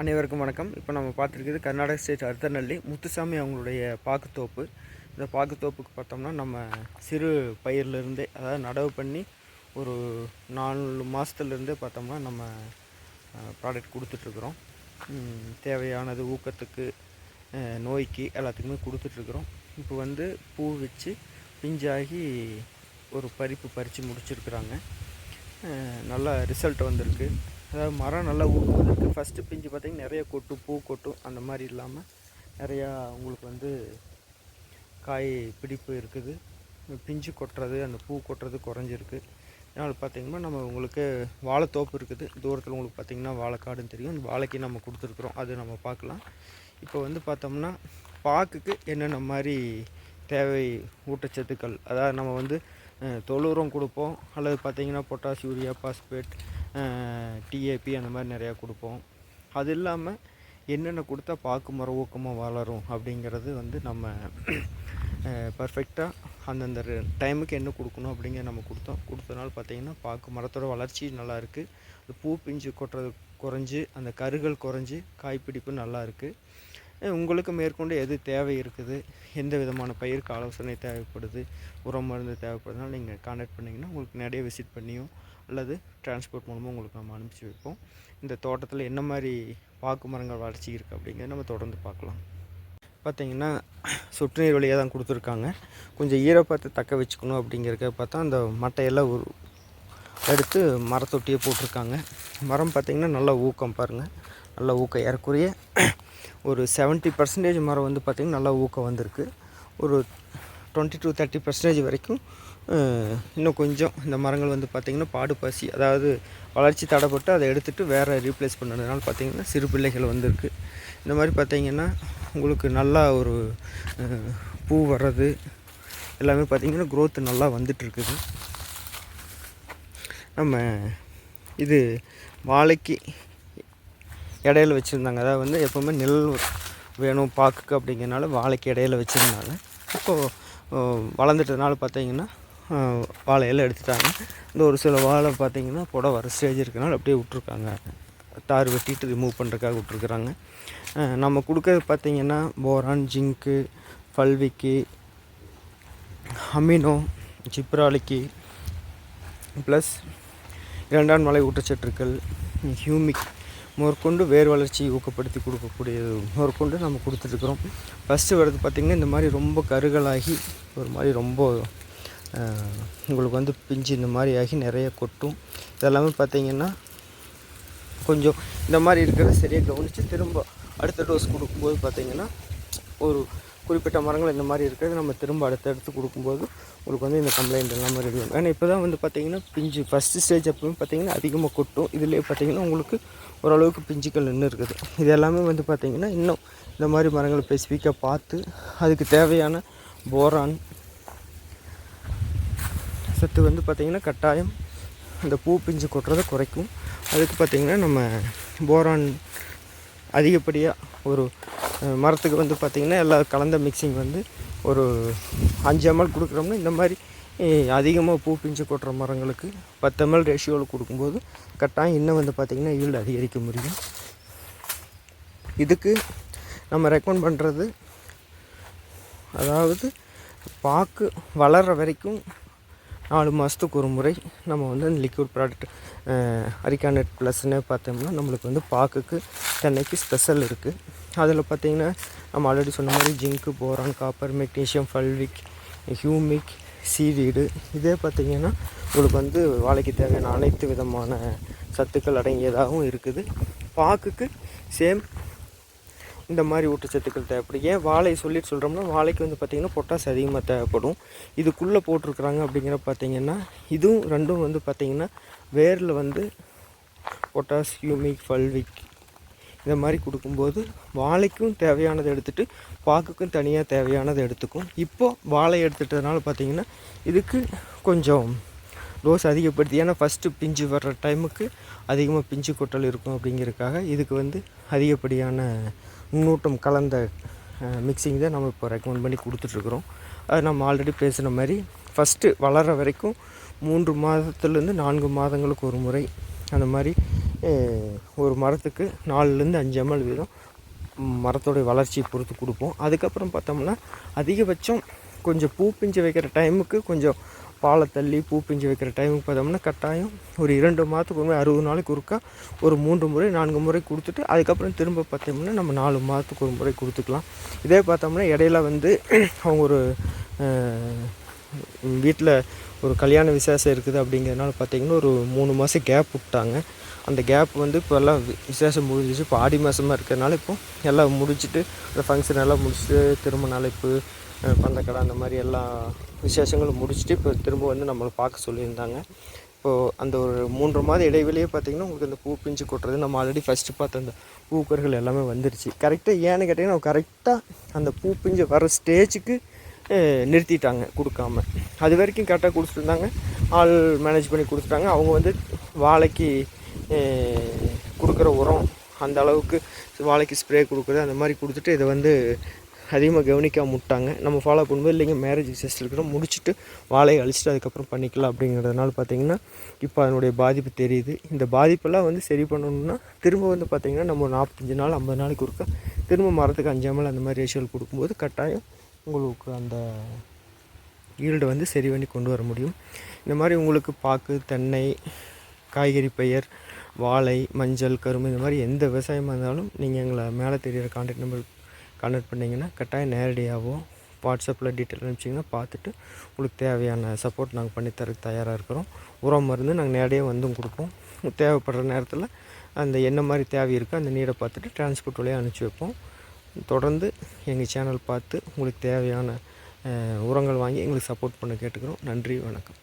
அனைவருக்கும் வணக்கம். இப்போ நம்ம பார்த்துருக்குது கர்நாடக ஸ்டேட் அர்த்தநல்லி முத்துசாமி அவங்களுடைய பாக்குத்தோப்பு. இந்த பாக்குத்தோப்புக்கு பார்த்தோம்னா நம்ம சிறு பயிர்லேருந்தே அதாவது நடவு பண்ணி ஒரு நாலு மாதத்துலேருந்தே பார்த்தோம்னா நம்ம ப்ராடக்ட் கொடுத்துட்ருக்குறோம். தேவையானது ஊக்கத்துக்கு நோய்க்கு எல்லாத்துக்குமே கொடுத்துட்ருக்குறோம். இப்போ வந்து பூ வச்சு பிஞ்சாகி ஒரு பறிப்பு பறித்து முடிச்சிருக்கிறாங்க. நல்லா நல்ல ரிசல்ட் வந்திருக்கு. அதாவது மரம் நல்லா ஊக்கம் இருக்குது ஃபஸ்ட்டு பிஞ்சு பார்த்திங்கன்னா நிறைய கொட்டும் பூ கொட்டும் அந்த மாதிரி இல்லாமல் நிறையா உங்களுக்கு வந்து காய் பிடிப்பு இருக்குது. பிஞ்சு கொட்டுறது அந்த பூ கொட்டுறது குறைஞ்சிருக்கு. அதனால் பார்த்திங்கன்னா நம்ம உங்களுக்கு வாழைத்தோப்பு இருக்குது. தூரத்தில் உங்களுக்கு பார்த்திங்கன்னா வாழைக்காடுன்னு தெரியும். அந்த வாழைக்கு நம்ம கொடுத்துருக்குறோம். அது நம்ம பார்க்கலாம். இப்போ வந்து பார்த்தோம்னா பாக்குக்கு என்னென்ன மாதிரி தேவை? ஊட்டச்சத்துக்கள். அதாவது நம்ம வந்து தொழுரம் கொடுப்போம். அல்லது பார்த்திங்கன்னா பொட்டாஸ் யூரியா பாஸ்பேட் டிஏபி அந்த மாதிரி நிறையா கொடுப்போம். அது இல்லாமல் என்னென்ன கொடுத்தா பாக்கு மரம் ஊக்கமாக வளரும் அப்படிங்கிறது வந்து நம்ம பர்ஃபெக்டாக அந்தந்த டைமுக்கு என்ன கொடுக்கணும் அப்படிங்கிறத நம்ம கொடுத்தோம். கொடுத்தனால பார்த்தீங்கன்னா பாக்கு மரத்தோட வளர்ச்சி நல்லா இருக்குது அது பூ பிஞ்சு கொட்டுறது குறைஞ்சி அந்த கருகள் குறைஞ்சி காய்ப்பிடிப்பு நல்லா இருக்குது உங்களுக்கு மேற்கொண்டு எது தேவை இருக்குது எந்த விதமான பயிருக்கு ஆலோசனை தேவைப்படுது உரம் மருந்து தேவைப்படுதுனால நீங்கள் கான்டாக்ட் பண்ணிங்கன்னா உங்களுக்கு நிறைய விசிட் பண்ணியும் அல்லது டிரான்ஸ்போர்ட் மூலமாக உங்களுக்கு நம்ம அனுப்பிச்சி வைப்போம். இந்த தோட்டத்தில் என்ன மாதிரி பாக்கு மரங்கள் வளர்ச்சி இருக்குது அப்படிங்கிறத நம்ம தொடர்ந்து பார்க்கலாம். பார்த்தீங்கன்னா சொட்டு நீர் வழியாக தான் கொடுத்துருக்காங்க. கொஞ்சம் ஈரப்பத்தை தக்க வச்சுக்கணும் அப்படிங்கிறக்க பார்த்தா அந்த மட்டையெல்லாம் ஒரு எடுத்து மரத்தொட்டியே போட்டிருக்காங்க. மரம் பார்த்திங்கன்னா நல்லா ஊக்கம் பாருங்கள் நல்லா ஊக்கம். ஏறக்குறைய ஒரு 70% பர்சன்டேஜ் மரம் வந்து பார்த்திங்கன்னா நல்லா ஊக்கம் வந்திருக்கு. ஒரு டுவெண்ட்டி டு தேர்ட்டி பர்சன்டேஜ் வரைக்கும் இன்னும் கொஞ்சம் இந்த மரங்கள் வந்து பார்த்திங்கன்னா பாடு பசி அதாவது வளர்ச்சி தடைப்பட்டு அதை எடுத்துகிட்டு வேறு ரீப்ளேஸ் பண்ணதுனால பார்த்திங்கன்னா சிறு பிள்ளைகள் வந்திருக்கு. இந்த மாதிரி பார்த்திங்கன்னா உங்களுக்கு நல்லா ஒரு பூ வர்றது எல்லாமே பார்த்திங்கன்னா க்ரோத் நல்லா வந்துட்டுருக்குது. நம்ம இது வாழைக்கு இடையில வச்சுருந்தாங்க. அதாவது வந்து எப்போவுமே நெல் வேணும் பாக்குக்கு அப்படிங்கிறனால வாழைக்கு இடையில வச்சுருந்தாங்க. இப்போது வளர்ந்துட்டதுனால பார்த்திங்கன்னா வாழையெல்லாம் எடுத்துட்டாங்க. இந்த ஒரு சில வாழை பார்த்தீங்கன்னா புட வர ஸ்டேஜ் இருக்கனால அப்படியே விட்ருக்காங்க தார் வெட்டிட்டு ரிமூவ் பண்ணுறதுக்காக விட்ருக்குறாங்க நம்ம கொடுக்கறது பார்த்திங்கன்னா boron zinc fulvic amino gibberellic plus இரண்டாம் மலை ஊட்டச்சத்துக்கள் ஹியூமிக் மேற்கொண்டு வேர் வளர்ச்சி ஊக்கப்படுத்தி கொடுக்கக்கூடியது. மேற்கொண்டு நம்ம கொடுத்துட்ருக்குறோம் ஃபஸ்ட்டு வர்றது பார்த்திங்கன்னா இந்த மாதிரி ரொம்ப கருகலாகி ஒரு மாதிரி ரொம்ப உங்களுக்கு வந்து பிஞ்சு இந்த மாதிரி ஆகி நிறைய கொட்டும். இதெல்லாமே பார்த்திங்கன்னா கொஞ்சம் இந்த மாதிரி இருக்கிறத சரியாக கவனித்து திரும்ப அடுத்த டோஸ் கொடுக்கும்போது பார்த்திங்கன்னா ஒரு குறிப்பிட்ட மரங்கள் இந்த மாதிரி இருக்கிறது நம்ம திரும்ப அடுத்தடுத்து கொடுக்கும்போது உங்களுக்கு வந்து இந்த கம்ப்ளைண்ட் எல்லாமே ரெடி ஏன்னா இப்போ தான் வந்து பார்த்திங்கன்னா பிஞ்சு ஃபஸ்ட்டு ஸ்டேஜ் அப்பவும் பார்த்திங்கன்னா அதிகமாக கொட்டும். இதுலேயே பார்த்திங்கன்னா உங்களுக்கு ஓரளவுக்கு பிஞ்சுக்கள் நின்று இருக்குது. இது எல்லாமே வந்து பார்த்திங்கன்னா இன்னும் இந்த மாதிரி மரங்களை ஸ்பெசிஃபிக்காக பார்த்து அதுக்கு தேவையான போரான் சத்து வந்து பார்த்திங்கன்னா கட்டாயம் அந்த பூ பிஞ்சு கொட்டுறதை குறைக்கும். அதுக்கு பார்த்திங்கன்னா நம்ம போரான் அதிகப்படியாக ஒரு மரத்துக்கு வந்து பார்த்திங்கன்னா எல்லா கலந்த மிக்சிங் வந்து ஒரு அஞ்சு எம்எல் கொடுக்குறோம்னா இந்த மாதிரி அதிகமாக பூ பிஞ்சு கொட்டுற மரங்களுக்கு பத்து எம்எல் ரேஷியோவில் கொடுக்கும்போது கட்டாயம் இன்னும் வந்து பார்த்திங்கன்னா ஈல்டு அதிகரிக்க முடியும். இதுக்கு நம்ம ரெக்கமெண்ட் பண்ணுறது அதாவது பாக்கு வளர்கிற வரைக்கும் நாலு மாதத்துக்கு ஒரு முறை நம்ம வந்து அந்த லிக்விட் ப்ராடக்ட் அரிக்கானட் ப்ளஸ்னு பார்த்தோம்னா நம்மளுக்கு வந்து பாக்குக்கு தென்னைக்கு ஸ்பெஷல் இருக்குது அதில் பார்த்தீங்கன்னா நம்ம ஆல்ரெடி சொன்ன மாதிரி zinc boron copper magnesium fulvic humic seaweed இதே பார்த்தீங்கன்னா உங்களுக்கு வந்து வாழைக்கு தேவையான அனைத்து விதமான சத்துக்கள் அடங்கியதாகவும் இருக்குது. பாக்குக்கு சேம் இந்த மாதிரி ஊட்டச்சத்துக்கள் தேவைப்படும். ஏன் வாழை சொல்லிட்டு சொல்கிறோம்னா வாழைக்கு வந்து பார்த்திங்கன்னா பொட்டாஸ் அதிகமாக தேவைப்படும். இதுக்குள்ளே போட்டிருக்கிறாங்க அப்படிங்கிற பார்த்தீங்கன்னா இதுவும் ரெண்டும் வந்து பார்த்திங்கன்னா வேரில் வந்து பொட்டாஸ் ஹியூமிக் ஃபல்விக் இந்த மாதிரி கொடுக்கும்போது வாழைக்கும் தேவையானதை எடுத்துகிட்டு பாக்குக்கும் தனியாக தேவையானதை எடுத்துக்கும். இப்போது வாழை எடுத்துட்டதுனால பார்த்தீங்கன்னா இதுக்கு கொஞ்சம் டோஸ் அதிகப்படுத்தி ஏன்னா ஃபஸ்ட்டு பிஞ்சு வர்ற டைமுக்கு அதிகமாக பிஞ்சு கொட்டல் இருக்கும் அப்படிங்கிறதுக்காக இதுக்கு வந்து அதிகப்படியான முன்னூட்டம் கலந்த மிக்சிங் தான் நம்ம இப்போ ரெக்கமெண்ட் பண்ணி கொடுத்துட்ருக்குறோம். அது நம்ம ஆல்ரெடி பேசின மாதிரி ஃபஸ்ட்டு வளர்கிற வரைக்கும் மூன்று மாதத்துலேருந்து நான்கு மாதங்களுக்கு ஒரு முறை அந்த மாதிரி ஒரு மரத்துக்கு நாலுலேருந்து அஞ்சு எம்எல் வீதம் மரத்தோடைய வளர்ச்சியை பொறுத்து கொடுப்போம். அதுக்கப்புறம் பார்த்தோம்னா அதிகபட்சம் கொஞ்சம் பூ பிஞ்சு வைக்கிற டைமுக்கு கொஞ்சம் பாலை தள்ளி பூ பிஞ்சு வைக்கிற டைமுக்கு பார்த்தோம்னா கட்டாயம் ஒரு இரண்டு மாதத்துக்கு ஒரு அறுபது நாளைக்கு ஒருக்கா ஒரு மூன்று முறை நான்கு முறை கொடுத்துட்டு அதுக்கப்புறம் திரும்ப பார்த்தோம்னா நம்ம நாலு மாதத்துக்கு ஒரு முறை கொடுத்துக்கலாம். இதே பார்த்தோம்னா இடையில வந்து அவங்க ஒரு வீட்டில் ஒரு கல்யாண விசேஷம் இருக்குது அப்படிங்கிறதுனால பார்த்தீங்கன்னா ஒரு மூணு மாதம் கேப் விட்டாங்க. அந்த கேப் வந்து இப்போ எல்லாம் விசேஷம் முடிஞ்சிச்சு இப்போ ஆடி மாதமாக இருக்கிறதுனால இப்போ எல்லாம் முடிச்சுட்டு அந்த ஃபங்க்ஷன் எல்லாம் முடிச்சுட்டு திருமண அழைப்பு பந்தக்கடை அந்த மாதிரி எல்லா விசேஷங்களும் முடிச்சுட்டு இப்போ திரும்ப வந்து நம்மளை பார்க்க சொல்லியிருந்தாங்க. இப்போது அந்த ஒரு மூன்று மாத இடைவெளியே பார்த்தீங்கன்னா உங்களுக்கு அந்த பூ பிஞ்சு கொட்டுறது நம்ம ஆல்ரெடி ஃபஸ்ட்டு பார்த்த அந்த பூக்கர்கள் எல்லாமே வந்துருச்சு. கரெக்டாக ஏன்னு கேட்டிங்கன்னா கரெக்டாக அந்த பூ பிஞ்சு வர ஸ்டேஜுக்கு நிறுத்திட்டாங்க கொடுக்காம. அது வரைக்கும் கரெக்டாக கொடுத்துருந்தாங்க. ஆள் மேனேஜ் பண்ணி கொடுத்துட்டாங்க. அவங்க வந்து வாழைக்கு கொடுக்குற உரம் அந்த அளவுக்கு வாழைக்கு ஸ்ப்ரே கொடுக்குறது அந்த மாதிரி கொடுத்துட்டு இதை வந்து அதிகமாக கவனிக்காம விட்டாங்க. நம்ம ஃபாலோ பண்ணும்போது இல்லைங்க மேரேஜ் விசேஷம் இருக்கிறோம் முடிச்சுட்டு வாழையை அழிச்சிட்டு அதுக்கப்புறம் பண்ணிக்கலாம் அப்படிங்கிறதுனால பார்த்தீங்கன்னா இப்போ அதனுடைய பாதிப்பு தெரியுது. இந்த பாதிப்பெல்லாம் வந்து சரி பண்ணணும்னா திரும்ப வந்து பார்த்திங்கன்னா நம்ம நாற்பத்தஞ்சு நாள் ஐம்பது நாளைக்கு ஒருக்கா திரும்ப மரத்துக்கு அஞ்சாமல் அந்த மாதிரி ரேஷியல் கொடுக்கும்போது கட்டாயம் உங்களுக்கு அந்த ஈல்டை வந்து சரி பண்ணி கொண்டு வர முடியும். இந்த மாதிரி உங்களுக்கு பாக்கு தென்னை காய்கறி பயிர் வாழை மஞ்சள் கரும்பு இந்த மாதிரி எந்த விவசாயமாக இருந்தாலும் நீங்கள் எங்களை மேலே தெரியுற கான்டாக்ட் நம்பர் கான்டாக்ட் பண்ணிங்கன்னா கட்டாயம் நேரடியாகவும் வாட்ஸ்அப்பில் டீட்டெயில் அனுப்பிச்சிங்கன்னா பார்த்துட்டு உங்களுக்கு தேவையான சப்போர்ட் நாங்கள் பண்ணித்தரக்கு தயாராக இருக்கிறோம். உரம் மருந்து நாங்கள் நேரடியாக வந்தும் கொடுப்போம். தேவைப்படுற நேரத்தில் அந்த என்ன மாதிரி தேவை இருக்கோ அந்த நீரை பார்த்துட்டு டிரான்ஸ்போர்ட் வழியாக அனுப்பிச்சி வைப்போம். தொடர்ந்து எங்கள் சேனல் பார்த்து உங்களுக்கு தேவையான உரங்கள் வாங்கி எங்களுக்கு சப்போர்ட் பண்ண கேட்டுக்கிறோம். நன்றி வணக்கம்.